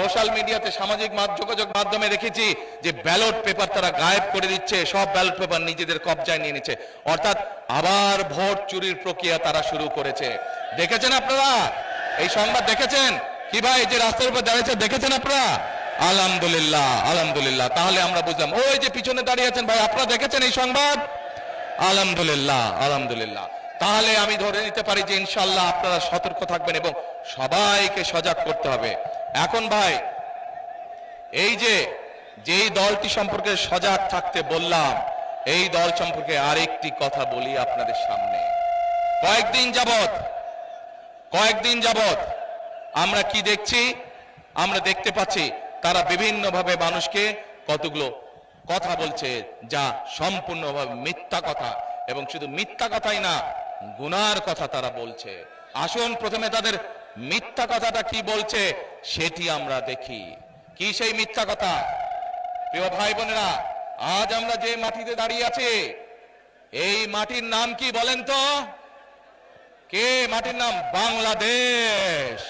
Social মিডিয়াতে সামাজিক যোগাযোগ মাধ্যমে দেখেছি যে ব্যালট পেপার তারা গায়েব করে দিচ্ছে, সব ব্যালট পেপার নিজেদের কবজায় নিয়ে নিচ্ছে। অর্থাৎ আবার ভোট চুরির প্রক্রিয়া তারা শুরু করেছে। দেখেছেন আপনারা? এই সংবাদ দেখেছেন? কি ভাই, যে রাস্তার উপর দাঁড়িয়েছে, দেখেছেন আপনারা? আলহামদুলিল্লাহ আলহামদুলিল্লাহ। তাহলে আমরা বুঝলাম, ওই যে পিছনে দাঁড়িয়ে আছেন ভাই, আপনারা দেখেছেন এই সংবাদ? আলহামদুলিল্লাহ আলহামদুলিল্লাহ। তাহলে আমি ধরে নিতে পারি যে ইনশাল্লাহ আপনারা সতর্ক থাকবেন এবং সবাইকে সজাগ করতে হবে। এখন ভাই, এই যে, যেই দলটি সম্পর্কে সজাগ থাকতে বললাম, এই দল সম্পর্কে আরেকটি কথা বলি আপনাদের সামনে। কয়েকদিন যাবত কয়েকদিন যাবত আমরা কি দেখছি? আমরা দেখতে পাচ্ছি তারা বিভিন্নভাবে মানুষকে কতগুলো কথা বলছে যা সম্পূর্ণভাবে মিথ্যা কথা এবং শুধু মিথ্যা কথাই না, গুনার কথা তারা বলছে। আসুন প্রথমে তাদের মিথ্যা কথাটা কি বলছে সেটি আমরা দেখি। কি সেই মিথ্যা কথা? প্রিয় ভাই বোনেরা, আজ আমরা যে মাটিতে দাঁড়িয়ে আছি, এই মাটির নাম কি বলেন তো? কে মাটির নাম? বাংলাদেশ।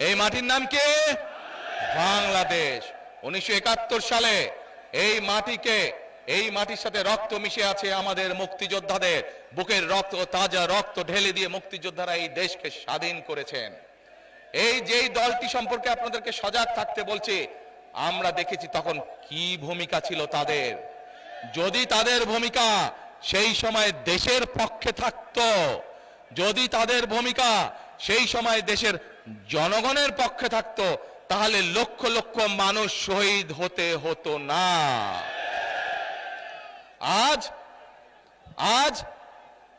এই মাটির নাম কে? বাংলাদেশ। উনিশশো একাত্তর সালে এই মাটিকে এই মাটির সাথে রক্ত মিশে আছে আমাদের মুক্তিযোদ্ধাদের। বুকের রক্ত, তাজা রক্ত ঢেলে দিয়ে মুক্তিযোদ্ধারা এই দেশকে স্বাধীন করেছেন। এই যেই দলটি সম্পর্কে আপনাদেরকে সজাগ থাকতে বলছি, আমরা দেখেছি তখন কি ভূমিকা ছিল তাদের। যদি তাদের ভূমিকা সেই সময় দেশের পক্ষে থাকতো, যদি তাদের ভূমিকা সেই সময় দেশের জনগণের পক্ষে থাকতো, তাহলে লক্ষ লক্ষ মানুষ শহীদ হতে হতো না আজ আজ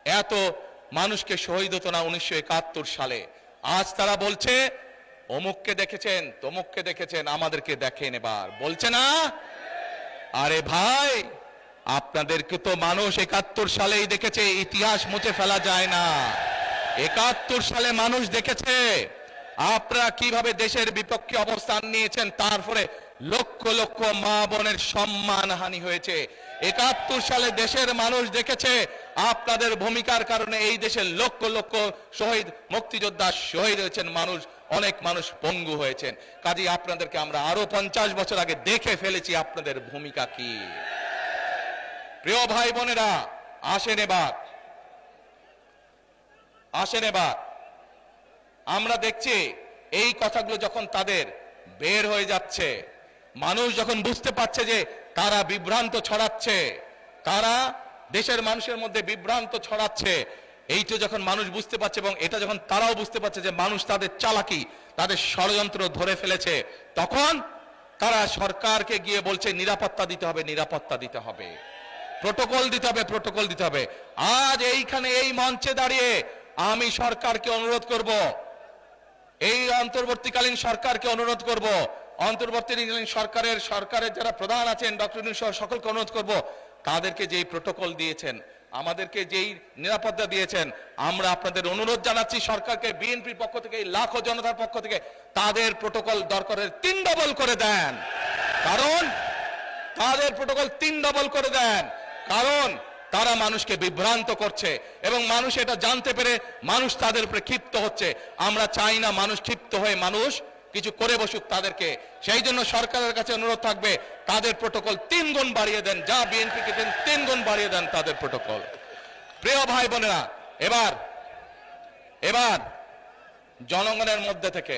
এত মানুষকে শহীদ হতো না উনিশশো একাত্তর সালে। আজ তারা বলছে, অমুককে দেখেছেন, তমুককে দেখেছেন, আমাদেরকে দেখেন এবার। বলছে না? আরে ভাই, আপনাদেরকে তো মানুষ একাত্তর সালেই দেখেছে, ইতিহাস মুছে ফেলা যায় না। একাত্তর সালে মানুষ দেখেছে, আপনারা কীভাবে দেশের বিপক্ষে অবস্থান নিয়েছেন, তারপরে লক্ষ লক্ষ মা বোনের সম্মান হানি হয়েছে। একাত্তর সালে দেশের মানুষ দেখেছে আপনাদের ভূমিকার কারণে এই দেশের লক্ষ লক্ষ শহীদ মুক্তিযোদ্ধা শহীদ হয়েছেন, মানুষ, অনেক মানুষ পঙ্গু হয়েছেন। কাজে, আপনাদেরকে আমরা আরও পঞ্চাশ বছর আগে দেখে ফেলেছি আপনাদের ভূমিকা কি। প্রিয় ভাই বোনেরা, আসেন এবার। আসেন এবার। আমরা দেখছি এই কথাগুলো যখন তাদের বের হয়ে যাচ্ছে, মানুষ যখন বুঝতে পারছে যে তারা বিভ্রান্ত ছড়াচ্ছে? তারা দেশের মানুষের মধ্যে বিভ্রান্ত ছড়াচ্ছে? এইটা যখন মানুষ বুঝতে পারছে এবং এটা যখন তারাও বুঝতে পারছে যে মানুষ তাদের চালাকি, তাদের ষড়যন্ত্র ধরে ফেলেছে, তখন তারা সরকারকে গিয়ে বলছে, নিরাপত্তা দিতে হবে, নিরাপত্তা দিতে হবে। প্রোটোকল দিতে হবে, প্রোটোকল দিতে হবে। আজ এইখানে এই মঞ্চে দাঁড়িয়ে আমি সরকারকে অনুরোধ করব। এই অন্তর্বর্তীকালীন সরকারকে অনুরোধ করব। অন্তর্বর্তীকালীন সরকারের সরকারের যারা প্রধান আছেন, ডক্টর সহ সকলকে অনুরোধ করব, তাদেরকে যেই প্রোটোকল দিয়েছেন, আমাদেরকে যেই নিরাপত্তা দিয়েছেন, আমরা আপনাদের অনুরোধ জানাচ্ছি সরকারকে বিএনপির পক্ষ থেকে লাখো জনতার পক্ষ থেকে, তাদের প্রোটোকল দরকারের তিন ডবল করে দেন। কারণ, তাদের প্রোটোকল তিন ডবল করে দেন। কারণ, তারা মানুষকে বিভ্রান্ত করছে এবং মানুষ এটা জানতে পেরে মানুষ তাদের উপরে ক্ষিপ্ত হচ্ছে। আমরা চাই না মানুষ ক্ষিপ্ত হয়ে মানুষ কিছু করে বসুক তাদেরকে। সেই জন্য সরকারের কাছে অনুরোধ থাকবে, তাদের প্রোটোকল তিন গুণ বাড়িয়ে দেন, যা বিএনপিকে দেন তিন গুণ বাড়িয়ে দেন তাদের প্রোটোকল। প্রিয় ভাই বোনেরা, এবার এবার জনগণের মধ্যে থেকে,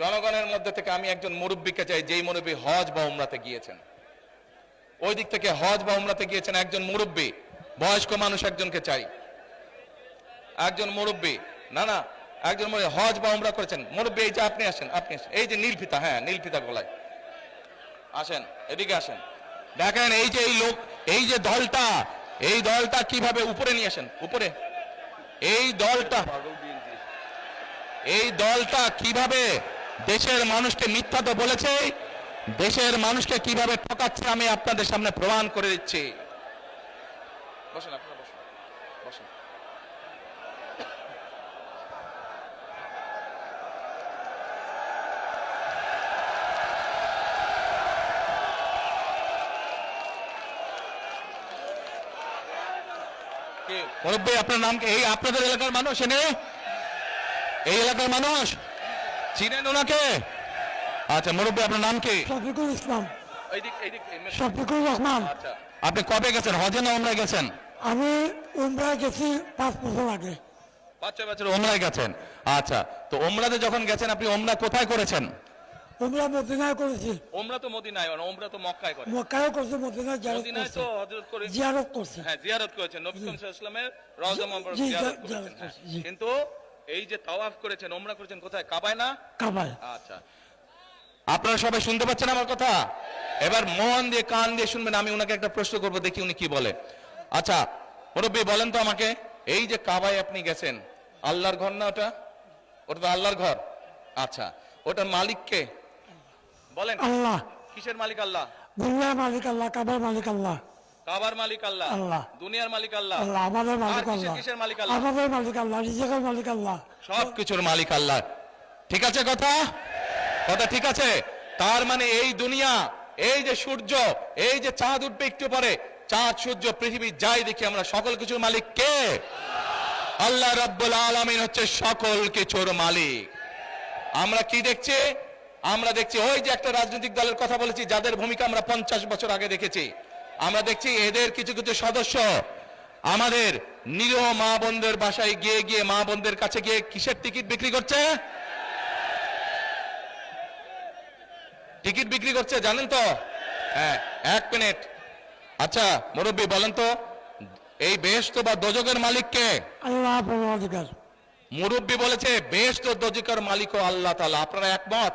জনগণের মধ্যে থেকে আমি একজন মুরব্বীকে চাই, যেই মুরব্বী হজ বা উমরাতে গিয়েছেন। ওই দিক থেকে হজ বা উমরাতে গিয়েছেন একজন মুরব্বী, বয়স্ক মানুষ একজনকে চাই। একজন মুরব্বী, না না একজন মুরব্বী হজ বা উমরা করেছেন। মুরব্বী, এই যে আপনি আসেন, আপনি এই যে নীলফিতা হ্যাঁ নীলফিতা গলায়। আসেন, এদিকে আসেন। দেখেন, এই যে এই লোক, এই যে দলটা, এই দলটা কীভাবে উপরে নিয়ে আসেন? উপরে। এই দলটা এই দলটা কীভাবে দেশের মানুষকে মিথ্যা তো বলেছে, দেশের মানুষকে কীভাবে ঠকাচ্ছে, আমি আপনাদের সামনে প্রমাণ করে দিচ্ছি। বসেন আপনারা মুরব্বী আপনার নাম কি? এই আপনাদের এলাকার মানুষ এনে? এই এলাকার মানুষ? চিনেন ওনাকে? আচ্ছা মুরব্বী আপনার নাম কি? শফিকুল ইসলাম। এইদিক এইদিক শফিকুর রহমান। আচ্ছা। আপনি কবে গেছেন? হজে না ওমরায় গেছেন? আমি ওমরায় গেছি পাঁচ বছর আগে। পাঁচ ছয় বছর ওমরায় গেছেন। আচ্ছা তো ওমরাতে যখন গেছেন আপনি ওমরা কোথায় করেছেন? উমরা মদিনায় করেছি। ওমরা তো মদিনায় আর ওমরা তো মক্কায় করে। মক্কায়ও করছি মদিনায় জিয়ারত মদিনায় তো হযরত করে জিয়ারত করছি। হ্যাঁ জিয়ারত করেছেন নবী সাল্লাল্লাহু আলাইহি রওজা মুবারক জিয়ারত করেছেন। হ্যাঁ। করেছি, জি। কিন্তু এই যে তাওয়াফ করেছেন ওমরা করেছেন কোথায়? কাবায় না? কাবায়। আচ্ছা। আপনারা সবাই শুনতে পাচ্ছেন আমার কথা? এবার মন দিয়ে কান দিয়ে শুনবেন আমি ওনাকে একটা প্রশ্ন করব দেখি উনি কি বলে। আচ্ছা মুরব্বী বলেন তো আমাকে এই যে কাবায় আপনি গেছেন আল্লাহর ঘর না ওটা? ওটা তো আল্লাহর ঘর। আচ্ছা ওটার মালিক কে? বলেন। আল্লাহ। কিসের মালিক আল্লাহ? দুনিয়ার মালিক আল্লাহ কাবার মালিক আল্লাহ। কাবার মালিক আল্লাহ। আল্লাহ। দুনিয়ার মালিক আল্লাহ। আল্লাহ আমাদের মালিক আল্লাহ। কিসের মালিক আল্লাহ? আমাদের মালিক আল্লাহ রিজেকের মালিক আল্লাহ। মালিক আল্লাহ। ঠিক আছে কথা? কথা ঠিক আছে? তার মানে এই দুনিয়া এই যে সূর্য এই যে চাঁদ উঠবে একটু পরে চাঁদ সূর্য পৃথিবী যাই দেখি আমরা সকল কিছুর মালিক কে? আল্লাহ রাব্বুল আলামিন হচ্ছে সকল কিছুর মালিক। আমরা কি দেখছি? আমরা দেখছি ওই যে একটা রাজনৈতিক দলের কথা বলেছি যাদের ভূমিকা আমরা পঞ্চাশ বছর আগে দেখেছি। আমরা দেখছি এদের কিছু কিছু সদস্য আমাদের নিরীহ মা বোনদের বাসায় গিয়ে গিয়ে মা বোনদের কাছে গিয়ে কিসের টিকিট বিক্রি করছে? টিকিট বিক্রি করছে জানেন তো? হ্যাঁ এক মিনিট। আচ্ছা মুরব্বী বলেন তো এই বেহেশত বা দোজকের মালিক কে? আল্লাহ মুরব্বী বলেছে বেশ তো দজিকার মালিক ও আল্লাহ তালা আপনারা একমত?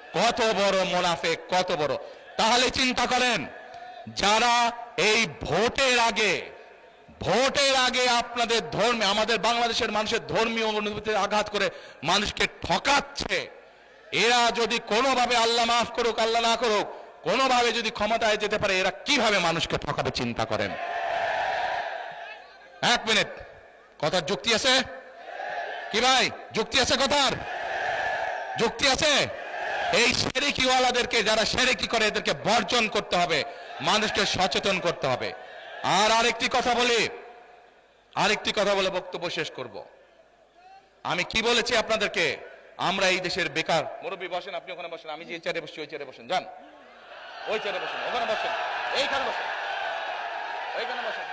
কত বড় মোনাফেক, কত বড়। তাহলে চিন্তা করেন, যারা এই ভোটের আগে ভোটের আগে আপনাদের ধর্মে, আমাদের বাংলাদেশের মানুষের ধর্মীয় অনুভূতিতে আঘাত করে মানুষকে ঠকাচ্ছে, এরা যদি কোনোভাবে আল্লাহ মাফ করুক, আল্লাহ না করুক, কোনোভাবে যদি ক্ষমতায় যেতে পারে, এরা কীভাবে মানুষকে ঠকাবে, চিন্তা করেন। এক মিনিট, কথার যুক্তি আছে? কি ভাই, যুক্তি আছে কথার? যুক্তি আছে? এই সেরেকিওয়ালাদেরকে, যারা সেরেকি করে, এদেরকে বর্জন করতে হবে, মানুষকে সচেতন করতে হবে। আর আরেকটি কথা বলি, আরেকটি কথা বলে বক্তব্য শেষ করব। আমি কি বলেছি আপনাদেরকে? আমরা এই দেশের বেকার। মুরব্বী, বসেন, আপনি ওখানে বসেন। আমি যে চেয়ারে বসছি, ওই চেয়ারে বসেন। যান। ওই চেয়ারে বসেন। ওখানে বসেন। এইখানে বসেন। ওইখানে বসেন।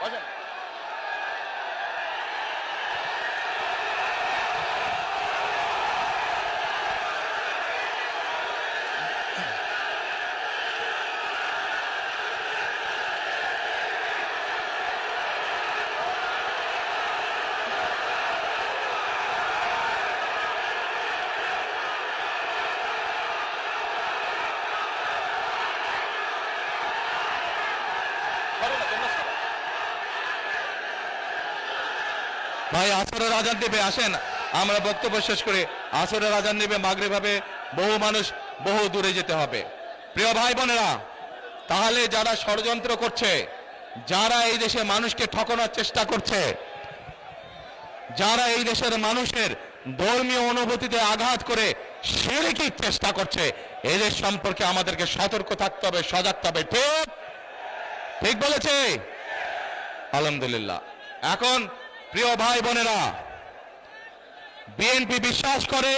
বসেন। ভাই, আসরের আজান দেবে, আসেন। আমরা বক্তব্য শেষ করে। আসরের আজান দেবে মাগরে ভাবে বহু মানুষ বহু দূরে যেতে হবে। প্রিয় ভাই বোনেরা, তাহলে যারা ষড়যন্ত্র করছে, যারা এই দেশে মানুষকে ঠকানোর চেষ্টা করছে, যারা এই দেশের মানুষের ধর্মীয় অনুভূতিতে আঘাত করে সেরেকির চেষ্টা করছে, এদের সম্পর্কে আমাদেরকে সতর্ক থাকতে হবে, সজাগ হবে। ঠিক? ঠিক বলেছে? আলহামদুলিল্লাহ। এখন প্রিয় ভাই বোনেরা, বিএনপি বিশ্বাস করে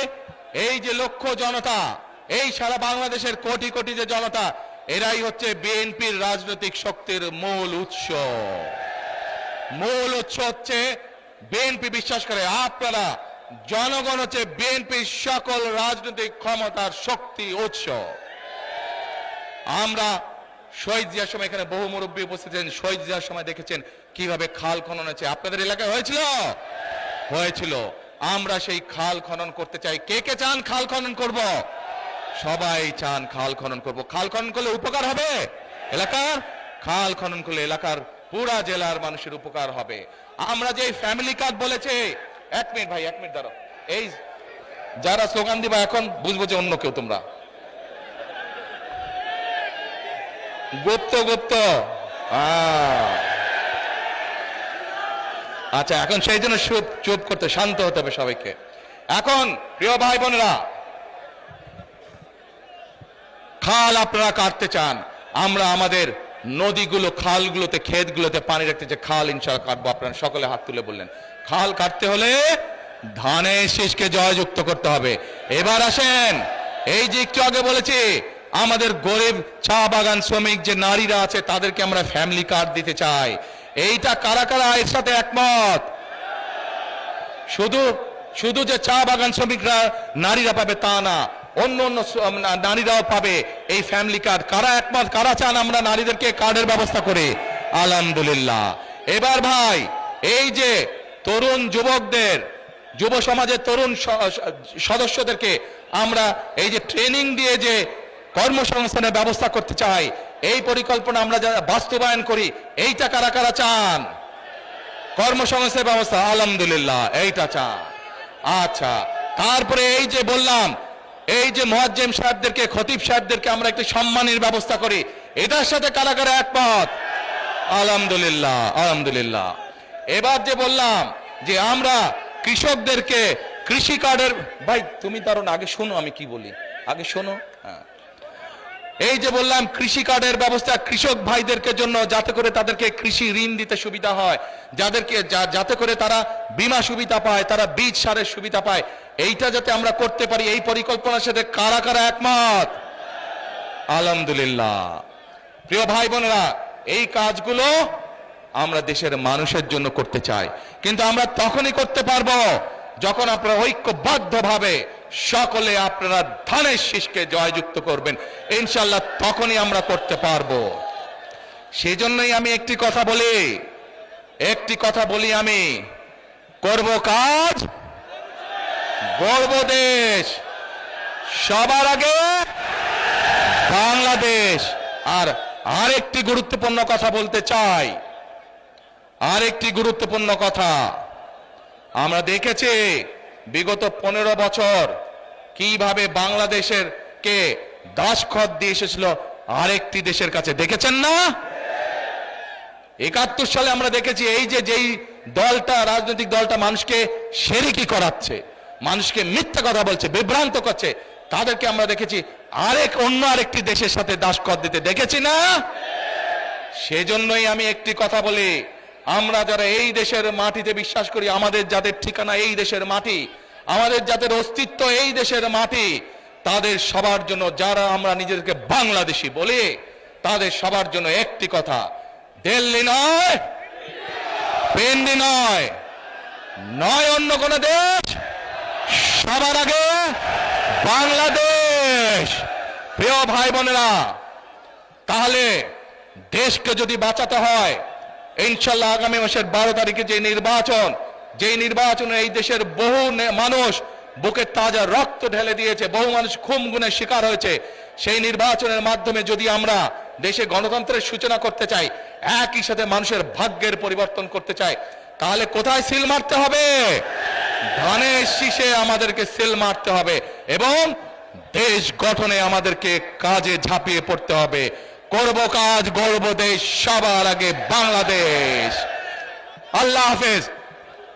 এই যে লক্ষ জনতা, এই সারা বাংলাদেশের কোটি কোটি যে জনতা, এরাই হচ্ছে বিএনপির রাজনৈতিক শক্তির মূল উৎস। মূল উৎস হচ্ছে বিএনপি বিশ্বাস করে। আপনারা, জনগণ হচ্ছে বিএনপির সকল রাজনৈতিক ক্ষমতার শক্তি উৎস। আমরা শহীদ জিয়ার সময় এখানে বহু মুরব্বী উপস্থিত ছিলেন, শহীদ জিয়ার সময় দেখেছেন কীভাবে খাল খনন হয়েছে আপনাদের এলাকায় হয়েছিল? হয়েছিল। আমরা সেই খাল খনন করতে চাই। কে কে চান খাল খনন করব? সবাই চান খাল খনন করব। খাল খনন করলে উপকার হবে? এলাকার? খাল খনন করলে এলাকার পুরা জেলার মানুষের উপকার হবে। আমরা যে ফ্যামিলি কার্ড বলেছে, এক মিনিট ভাই, এক মিনিট দাঁড়াও। এই যারা স্লোগান দিবা, এখন বুঝব যে অন্য কেউ তোমরা। গুপ্ত গুপ্ত। আচ্ছা এখন সেই জন্য চুপ চুপ করতে শান্ত হতে হবে সবাইকে। এখন, প্রিয় ভাই বোনেরা, খাল আপনারা কাটতে চান, আমরা আমাদের নদীগুলো, খালগুলোতে, ক্ষেতগুলোতে পানি রাখতে যে খাল ইনশাল্লাহ কাটবো, আপনারা সকলে হাত তুলে বললেন। খাল কাটতে হলে ধানের শীষকে জয়যুক্ত করতে হবে। এবার আসেন, এই যে একটু আগে বলেছি আমাদের গরিব চা বাগান শ্রমিক যে নারীরা আছে, তাদেরকে আমরা ফ্যামিলি কার্ড দিতে চাই। এইটা কারা কারা এর সাথে একমত? শুধু শুধু যে চা বাগান শ্রমিকরা নারীরা পাবে তা না, অন্য অন্য নারীরাও পাবে এই ফ্যামিলি কার্ড কারা একমত, কারা চান আমরা নারীদেরকে কার্ডের ব্যবস্থা করে? আলহামদুলিল্লাহ। এবার ভাই, এই যে তরুণ যুবকদের, যুব সমাজের তরুণ সদস্যদেরকে আমরা এই যে ট্রেনিং দিয়ে যে কর্মসংস্থানের ব্যবস্থা করতে চাই। এই পরিকল্পনা আমরা যারা বাস্তবায়ন করি, এইটা কারা কারা চান? কর্মসংস্থানের ব্যবস্থা, আলহামদুলিল্লাহ, এইটা চান। আচ্ছা তারপরে এই যে বললাম, এই যে মোয়াজ্জেম সাহেবদেরকে, খতিব সাহেবদেরকে আমরা একটি সম্মানের ব্যবস্থা করি, এটার সাথে কারা কারা একমত? আলহামদুলিল্লাহ আলহামদুলিল্লাহ। এবার যে বললাম যে আমরা কৃষকদেরকে কৃষি কার্ডের, ভাই, তুমি তার আগে শোনো আমি কি বলি। আগে শোনো হ্যাঁ। এই যে বললাম, কৃষি কার্ডের ব্যবস্থা কৃষক ভাইদেরকে জন্য, যাতে করে তাদেরকে কৃষি ঋণ দিতে সুবিধা হয়। যাদেরকে যাতে করে তারা বীমা সুবিধা পায়, তারা বীজ সারের সুবিধা পায়। এইটা যাতে আমরা করতে পারি, এই পরিকল্পনার সাথে কারা কারা একমত? আলহামদুলিল্লাহ। প্রিয় ভাই বোনেরা, এই কাজগুলো আমরা দেশের মানুষের জন্য করতে চাই। কিন্তু আমরা তখনই করতে পারব যখন আপনারা ঐক্যবদ্ধভাবে সকলে আপনারা ধানের শীষকে জয়যুক্ত করবেন। ইনশাল্লাহ তখনই আমরা করতে পারব। সেই জন্যই আমি একটি কথা বলি, একটি কথা বলি আমি, করব কাজ, গর্ব দেশ, সবার আগে বাংলাদেশ। আর আরেকটি গুরুত্বপূর্ণ কথা বলতে চাই, আরেকটি গুরুত্বপূর্ণ কথা। আমরা দেখেছি বিগত পনেরো বছর কীভাবে বাংলাদেশের কে দাসখত দিয়ে এসেছিল আরেকটি দেশের কাছে? দেখেছেন না? একাত্তর সালে আমরা দেখেছি এই যে যেই দলটা, রাজনৈতিক দলটা মানুষকে সেরিকি করাচ্ছে, মানুষকে মিথ্যা কথা বলছে, বিভ্রান্ত করছে, তাদেরকে আমরা দেখেছি আরেক, অন্য আরেকটি দেশের সাথে দাসকত দিতে। দেখেছি না? সেজন্যই আমি একটি কথা বলি, আমরা যারা এই দেশের মাটিতে বিশ্বাস করি, আমাদের যাদের ঠিকানা এই দেশের মাটি আমাদের যাদের অস্তিত্ব এই দেশের মাটি, তাদের সবার জন্য যারা আমরা নিজেদেরকে বাংলাদেশি বলি, তাদের সবার জন্য একটি কথা, দিল্লি নয়, পেন্ডি নয় নয় অন্য কোন দেশ, সবার আগে বাংলাদেশ। প্রিয় ভাই বোনেরা, তাহলে দেশকে যদি বাঁচাতে হয়, ইনশাল্লাহ আগামী মাসের বারো তারিখে যে নির্বাচন যে নির্বাচনে এই দেশের বহু মানুষ বুকে তাজা রক্ত ঢেলে দিয়েছে, বহু মানুষ খুম গুণের শিকার হয়েছে, সেই নির্বাচনের মাধ্যমে যদি আমরা দেশে গণতন্ত্রের সূচনা করতে চাই, একই সাথে মানুষের ভাগ্যের পরিবর্তন করতে চাই, তাহলে কোথায় সিল মারতে হবে? ধানের শীষে আমাদেরকে সিল মারতে হবে এবং দেশ গঠনে আমাদেরকে কাজে ঝাঁপিয়ে পড়তে হবে। করব কাজ গর্ব দেশ, সবার আগে বাংলাদেশ। আল্লাহ হাফেজ।